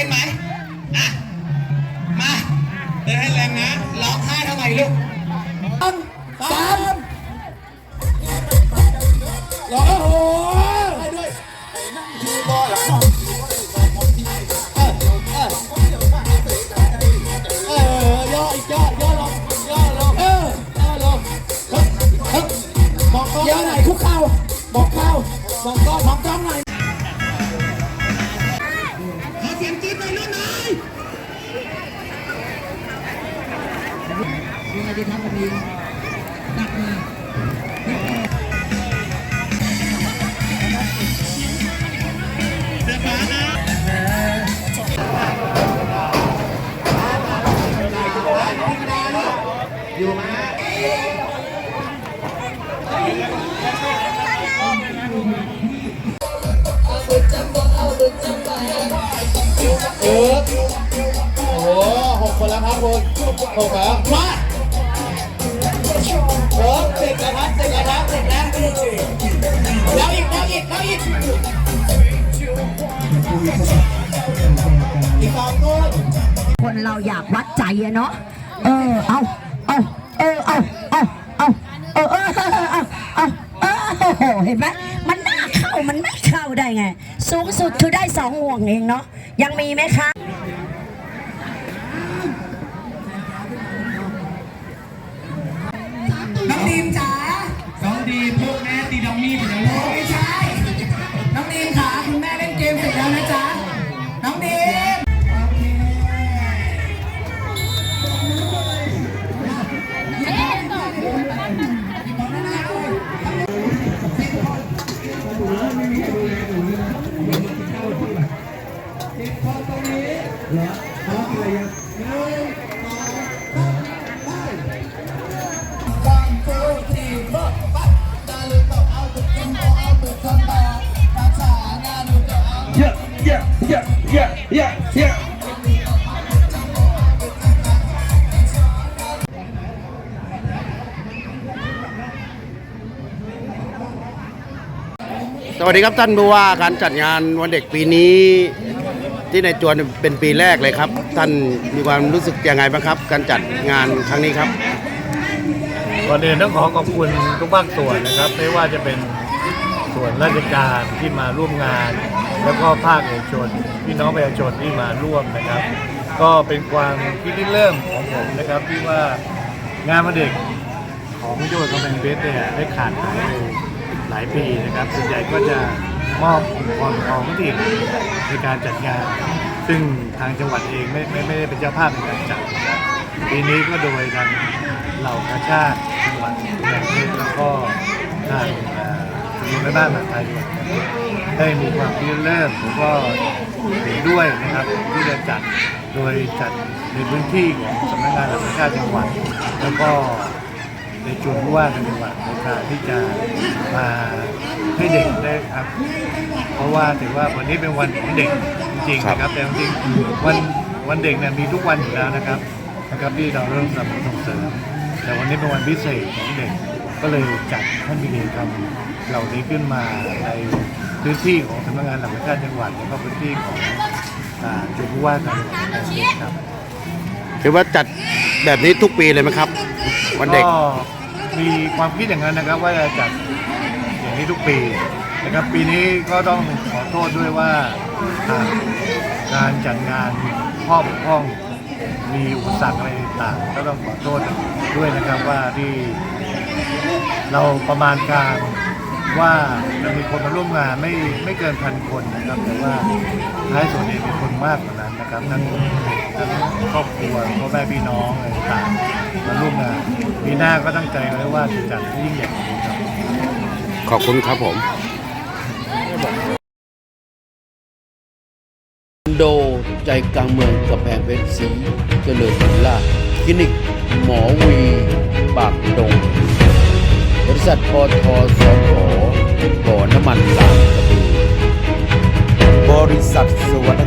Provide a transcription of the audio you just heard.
ต้นไหมอะมาเดินให้แรงนะ ร้องไห้ทำไมลูกสามร้องโอ้โหให้ด้วยย์อร์หลังเออเออเออย่ออีกย่อย่อลงย่อลงเออย่อลงฮึบฮึบอกล้อย่อไหนคุกเข่าบอกเข่าบอกกล้องมองกล้องหน่อย ไงดีครับวันนี้หนักมาเออโอ้โหหกคนแล้วครับคุณหกแล้วมา โอ้เสร็จแล้วครับเสร็จแล้วครับเสร็จแล้วแล้วอีกแล้วอีกแล้วอีกอีกสองคนคนเราอยากวัดใจอะเนาะเออเอาเอาเออเอาเอาเอาเออเออเอาเอาเออเห็นไหมมันน่าเข้ามันไม่เข้าได้ไง สูงสุดคือได้สองห่วงเองเนาะยังมีไหมคะ เอะเยอะเยอะเยอะสวัสดีครับท่านผู้ว่าการจัดงานวันเด็กปีนี้ ที่ในจวนเป็นปีแรกเลยครับ ท่านมีความรู้สึกยังไงบ้างครับ การจัดงานครั้งนี้ครับก่อนอื่นต้องขอขอบคุณทุกภาคส่วนนะครับ ไม่ว่าจะเป็นส่วนราชการที่มาร่วมงาน แล้วก็ภาคเอกชนพี่น้องประชาชนที่มาร่วมนะครับ ก็เป็นความคิดที่เริ่มของผมนะครับที่ว่างานวันเด็กของจังหวัดกำแพงเพชรเนี่ยได้ขาดหายไปหลายปีนะครับส่วนใหญ่ก็จะมอบองค์กรของท้องถิ่นในการจัดงาน ซึ่งทางจังหวัดเองไม่ไม่ไม่ได้เป็นเจ้าภาพในการจัดนะครับปีนี้ก็โดยทางเหล่ากาชาติจังหวัดกำแพงเพชรแล้วก็ทาง เอ่อสำนักงานแม่บ้านมหาดไทยจังหวัดกำแพงเพชรได้มีความคิดเริ่มแล้วก็เห็นด้วยนะครับที่จะจัดโดยจัดในพื้นที่ของสำนักงานหลักประชาติจังหวัด แล้วก็ในจุดผู้ว่าการจังหวัดในการที่จะมาให้เด็กได้ครับ เพราะว่าถือว่าวันนี้เป็นวันของเด็กจริงๆนะครับแต่จริงๆวันวันเด็กเนี่ยมีทุกวันอยู่แล้วนะครับนะครับที่เราเริ่มสนับสนุนส่งเสริมแต่วันนี้เป็นวันพิเศษของเด็ก ก็เลยจัดให้มีกิจกรรมเหล่านี้ขึ้นมาในพื้นที่ของสำนักงานหลักประชาจังหวัดแล้วก็พื้นที่ของอ่าจุดผู้ว่าการจังหวัดครับถือว่าจัดแบบนี้ทุกปีเลยไหมครับ วันเด็กก็มีความคิดอย่างนั้นนะครับ ว่าจะจัดอย่างนี้ทุกปีนะครับปีนี้ก็ต้องขอโทษด้วยว่าทางการจัดงานข้อบกพร่องมีอุปสรรคอะไรต่างๆก็ต้องขอโทษด้วยนะครับว่าที่ เราประมาณการว่าจะมีคนมาร่วมงานไม่ไม่เกินพันคนนะครับแต่ว่าท้ายสุดเนี่ยมีคนมากกว่านั้นนะครับทั้งทั้งครอบครัวพ่อแม่พี่น้องอะไรต่างๆมาร่วมงานปีหน้าก็ตั้งใจไว้ว่าจะจัดให้ยิ่งใหญ่กว่านี้ครับ ขอบคุณครับผมโดใจกลางเมืองกำแพงเพชรสีเจริญวิลล่าคลินิก หมอวี ปากดง บริษัทปทสขบ่อน้ำมันลางกระบือบริษัทสวร